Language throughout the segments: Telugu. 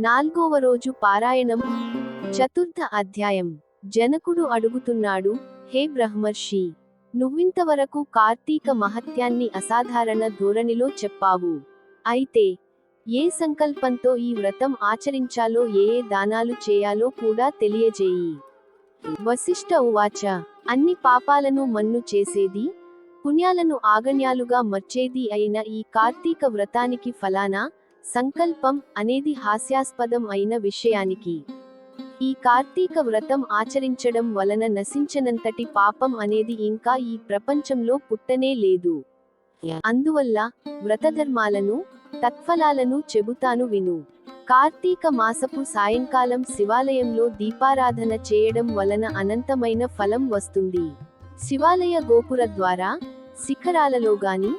నాల్గవ రోజు పారాయణం. చతుర్థ అధ్యాయం. జనకుడు అడుగుతున్నాడు హే బ్రహ్మర్షి! నువ్వింతవరకు కార్తీక మహత్యాన్ని అసాధారణ ధోరణిలో చెప్పావు. అయితే ఏ సంకల్పంతో ఈ వ్రతం ఆచరించాలో ఏ ఏ దానాలు చేయాలో కూడా తెలియజేయి. వశిష్ఠ ఉవాచ అన్ని పాపాలను మన్ను చేసేది పుణ్యాలను ఆగణ్యాలుగా మర్చేది అయిన ఈ కార్తీక వ్రతానికి ఫలానా? సంకల్పం అనేది హాస్యాస్పదం అయిన విషయానికి. ఈ కార్తీక వ్రతం ఆచరించడం వలన నశించనంతటి పాపం అనేది ఇంకా ఈ ప్రపంచంలో పుట్టనే లేదు. అందువల్ల వ్రతధర్మాలను తత్ఫలాలను చెబుతాను విను. కార్తీక మాసపు సాయంకాలం శివాలయంలో దీపారాధన చేయడం వలన అనంతమైన ఫలం వస్తుంది. శివాలయ గోపుర ద్వారా శిఖరాలలో గాని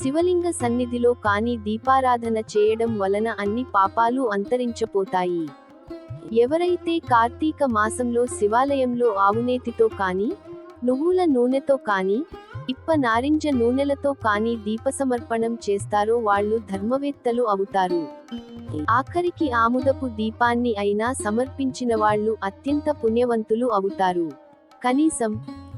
శివలింగ సన్నిధిలో కాని దీపారాధన చేయడం వలన అన్ని పాపాలు అంతరించపోతాయి. ఎవరైతే కార్తీక మాసంలో శివాలయంలో ఆవునేతితో కాని నువ్వుల నూనెతో కాని ఇప్ప నారింజ నూనెలతో కాని దీపసమర్పణం చేస్తారో వాళ్ళు ధర్మవేత్తలు అవుతారు. ఆఖరికి ఆముదపు దీపాన్ని అయినా సమర్పించిన వాళ్ళు అత్యంత పుణ్యవంతులు అవుతారు. కనీసం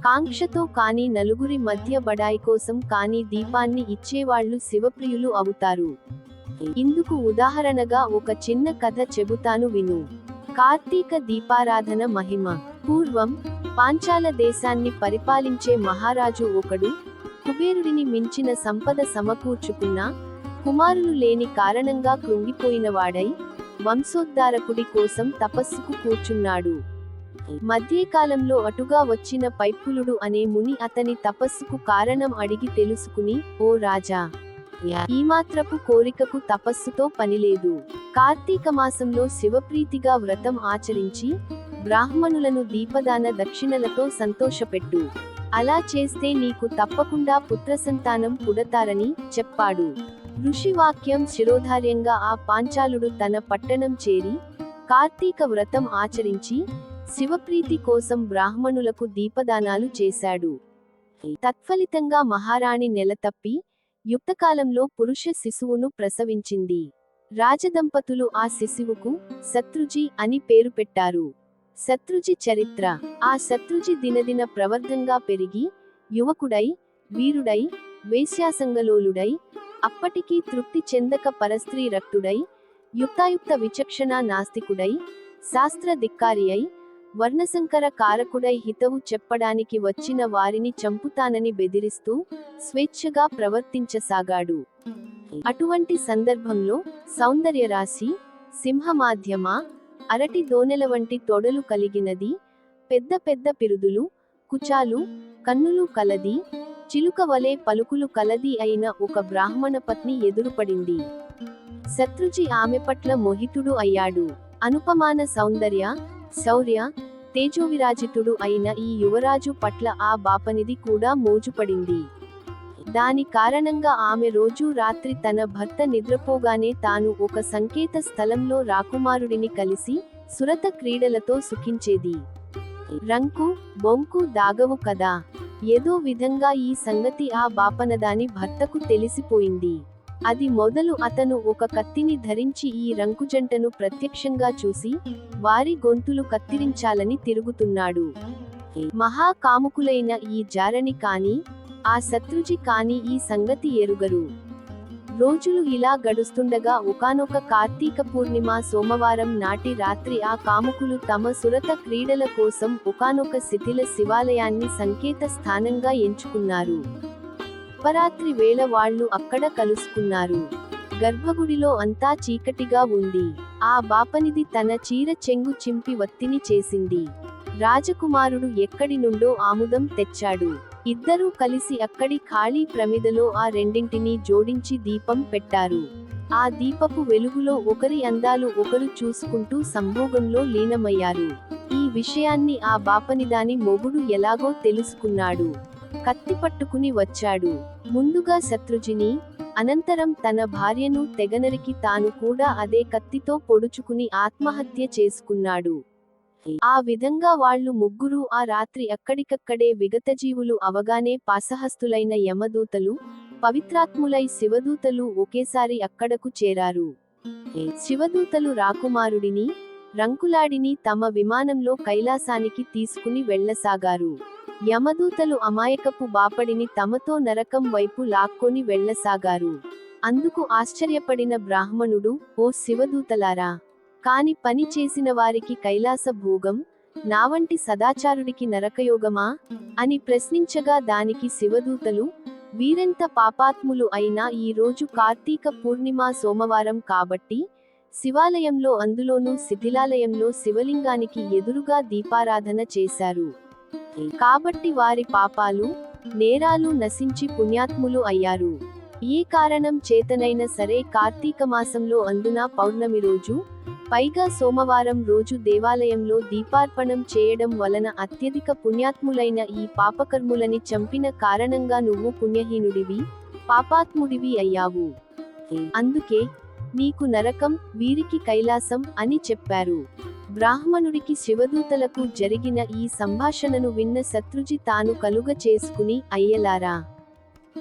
కాంక్షతో కానీ నలుగురి మధ్య బడాయి కోసం కానీ దీపాన్ని ఇచ్చేవాళ్ళు శివప్రియులు అవుతారు. ఇందుకు ఉదాహరణగా ఒక చిన్న కథ చెబుతాను విను. కార్తీక దీపారాధన మహిమ. పూర్వం పాంచాల దేశాన్ని పరిపాలించే మహారాజు ఒకడు కుబేరుడిని మించిన సంపద సమకూర్చుకున్న కుమారులు లేని కారణంగా కృంగిపోయినవాడై వంశోద్ధారకుడి కోసం తపస్సుకు కూర్చున్నాడు. మధ్యకాలంలో అటుగా వచ్చిన పైపులుడు అనే ముని అతని తపస్సుకు కారణం అడిగి తెలుసుకుని ఓ రాజా! ఈ మాత్రపు కోరికకు తపస్సుతో పనిలేదు. కార్తీక మాసంలో శివప్రీతిగా వ్రతం ఆచరించి బ్రాహ్మణులను దీపదాన దక్షిణలతో సంతోషపెట్టు. అలా చేస్తే నీకు తప్పకుండా పుత్రసంతానం పుడతారని చెప్పాడు. ఋషివాక్యం శిరోధార్యంగా ఆ పాంచాలుడు తన పట్టణం చేరి కార్తీక వ్రతం ఆచరించి శివప్రీతి కోసం బ్రాహ్మణులకు దీపదానాలు చేశాడు. తత్ఫలితంగా మహారాణి నెలతప్పి యుక్తకాలంలో పురుష శిశువును ప్రసవించింది. రాజదంపతులు ఆ శిశువుకు శత్రుజి అని పేరు పెట్టారు. శత్రుజి చరిత్ర. ఆ శత్రుజి దినదిన ప్రవర్ధంగా పెరిగి యువకుడై వీరుడై వేశ్యాసంగలోలుడై అప్పటికీ తృప్తి చెందక పరస్త్రీ రక్తుడై యుక్తాయుక్త విచక్షణ నాస్తికుడై శాస్త్ర ధిక్కారి అయి వర్ణసంకర కారకుడై హితవు చెప్పడానికి వచ్చిన వారిని చంపుతానని బెదిరిస్తూ స్వేచ్ఛగా ప్రవర్తించసాగాడు. అటువంటి సందర్భంలో సౌందర్యరాశి సింహమాధ్యమ అరటి దోనెల వంటి తొడలు కలిగినది పెద్ద పెద్ద పిరుదులు కుచాలు కన్నులు కలది చిలుక వలె పలుకులు కలది అయిన ఒక బ్రాహ్మణ పత్ని ఎదురుపడింది. శత్రుజి ఆమె పట్ల మోహితుడు అయ్యాడు. అనుపమాన సౌందర్య శౌర్య తేజోవిరాజితుడు అయిన ఈ యువరాజు పట్ల ఆ బాపనిది కూడా మోజుపడింది. దాని కారణంగా ఆమె రోజూ రాత్రి తన భర్త నిద్రపోగానే తాను ఒక సంకేత స్థలంలో రాకుమారుడిని కలిసి సురత క్రీడలతో సుఖించేది. రంకు బొంకు దాగవు కదా? ఏదో విధంగా ఈ సంగతి ఆ బాపనదాని భర్తకు తెలిసిపోయింది. అది మొదలు అతను ఒక కత్తిని ధరించి ఈ రంకుజంటను ప్రత్యక్షంగా చూసి వారి గొంతులు కత్తిరించాలని తిరుగుతున్నాడు. మహాకాముకులైన ఈ జారని కాని ఆ శత్రుజి కాని ఈ సంగతి ఎరుగరు. రోజులు ఇలా గడుస్తుండగా ఒకానొక కార్తీక పూర్ణిమ సోమవారం నాటి రాత్రి ఆ కాముకులు తమ సురత క్రీడల కోసం ఒకానొక శిథిల శివాలయాన్ని సంకేత స్థానంగా ఎంచుకున్నారు. అపరాత్రి వేళ వాళ్ళు అక్కడ కలుసుకున్నారు. గర్భగుడిలో అంతా చీకటిగా ఉంది. ఆ బాపనిది తన చీర చెంగు చింపి వత్తిని చేసింది. రాజకుమారుడు ఎక్కడి నుండో ఆముదం తెచ్చాడు. ఇద్దరూ కలిసి అక్కడి ఖాళీ ప్రమిదలో ఆ రెండింటినీ జోడించి దీపం పెట్టారు. ఆ దీపపు వెలుగులో ఒకరి అందాలు ఒకరు చూసుకుంటూ సంభోగంలో లీనమయ్యారు. ఈ విషయాన్ని ఆ బాపనిదాని మొగుడు ఎలాగో తెలుసుకున్నాడు. కత్తి పట్టుకుని వచ్చాడు. ముందుగా శత్రుజిని అనంతరం తన భార్యను తెగనరికి తాను కూడా అదే కత్తితో పొడుచుకుని ఆత్మహత్య చేసుకున్నాడు. ఆ విధంగా వాళ్ళు ముగ్గురు ఆ రాత్రి అక్కడికక్కడే విగతజీవులు అవగానే పాసహస్తులైన యమదూతలు పవిత్రాత్ములై శివదూతలు ఒకేసారి అక్కడకు చేరారు. శివదూతలు రాకుమారుడిని రంకులాడిని తమ విమానంలో కైలాసానికి తీసుకుని వెళ్ళసాగారు. యమదూతలు అమాయకపు బాపడిని తమతో నరకం వైపు లాక్కొని వెళ్ళసాగారు. అందుకు ఆశ్చర్యపడిన బ్రాహ్మణుడు ఓ శివదూతలారా! కాని పని చేసిన వారికి కైలాస భోగం నావంటి సదాచారుడికి నరకయోగమా అని ప్రశ్నించగా దానికి శివదూతలు వీరెంత పాపాత్ములు అయినా ఈ రోజు కార్తీక పూర్ణిమ సోమవారం కాబట్టి శివాలయంలో అందులోనూ శిథిలాలయంలో శివలింగానికి ఎదురుగా దీపారాధన చేశారు. కాబట్టి వారి పాపాలు నేరాలు నశించి పుణ్యాత్ములు అయ్యారు. ఈ కారణం చేతనైన సరే కార్తీక మాసంలో అందున పౌర్ణమి రోజు పైగా సోమవారం రోజు దేవాలయంలో దీపార్పణం చేయడం వలన అత్యధిక పుణ్యాత్ములైన ఈ పాపకర్ములని చంపిన కారణంగా నువ్వు పుణ్యహీనుడివి పాపాత్ముడివి అయ్యావు. అందుకే నీకు నరకం వీరికి కైలాసం అని చెప్పారు. బ్రాహ్మణుడికి శివదూతలకు జరిగిన ఈ సంభాషణను విన్న శత్రుజి తాను కలుగ చేసుకుని అయ్యలారా.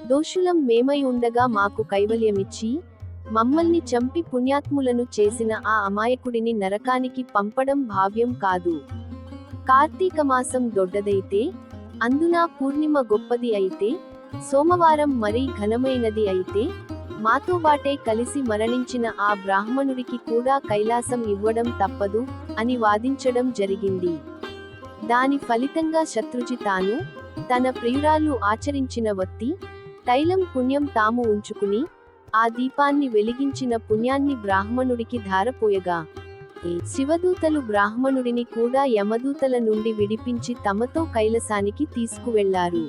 దోషులం మేమై ఉండగా మాకు కైవల్యమిచ్చి మమ్మల్ని చంపి పుణ్యాత్ములను చేసిన ఆ అమాయకుడిని నరకానికి పంపడం భావ్యం కాదు. కార్తీక మాసం దొడ్డదైతే అందున పూర్ణిమ గొప్పది అయితే సోమవారం మరీ ఘనమైనది అయితే మాతో బాటే కలిసి మరణించిన ఆ బ్రాహ్మణుడికి కూడా కైలాసం ఇవ్వడం తప్పదు అని వాదించడం జరిగింది. దాని ఫలితంగా శత్రుజి తాను తన ప్రియురాలు ఆచరించిన వత్తి తైలం పుణ్యం తాము ఉంచుకుని ఆ దీపాన్ని వెలిగించిన పుణ్యాన్ని బ్రాహ్మణుడికి ధారపోయగా శివదూతలు బ్రాహ్మణుడిని కూడా యమదూతల నుండి విడిపించి తమతో కైలసానికి తీసుకువెళ్ళారు.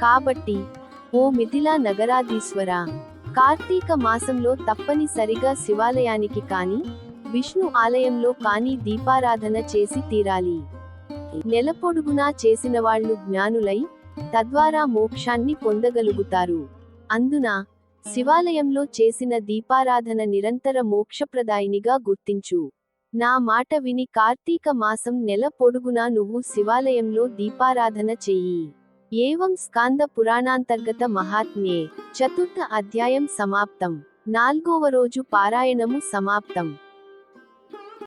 కాబట్టి ఓ మిథిలా నగరాధీశ్వరా కార్తీక మాసంలో తప్పనిసరిగా శివాలయానికి కాని విష్ణు ఆలయంలో కాని దీపారాధన చేసి తీరాలి. నెల పొడుగునా చేసిన వాళ్ళు జ్ఞానులై తద్వారా మోక్షాన్ని పొందగలుగుతారు. అందున శివాలయంలో చేసిన దీపారాధన నిరంతర మోక్షప్రదాయినిగా గుర్తించు. నా మాట విని కార్తీక మాసం నెల పొడుగునా నువ్వు శివాలయంలో దీపారాధన చెయ్యి. ఏవం స్కాంద పురాణాంతర్గత మహాత్మ్యే. చతుర్థ అధ్యాయం సమాప్తం. నాల్గవ రోజు పారాయణము సమాప్తం.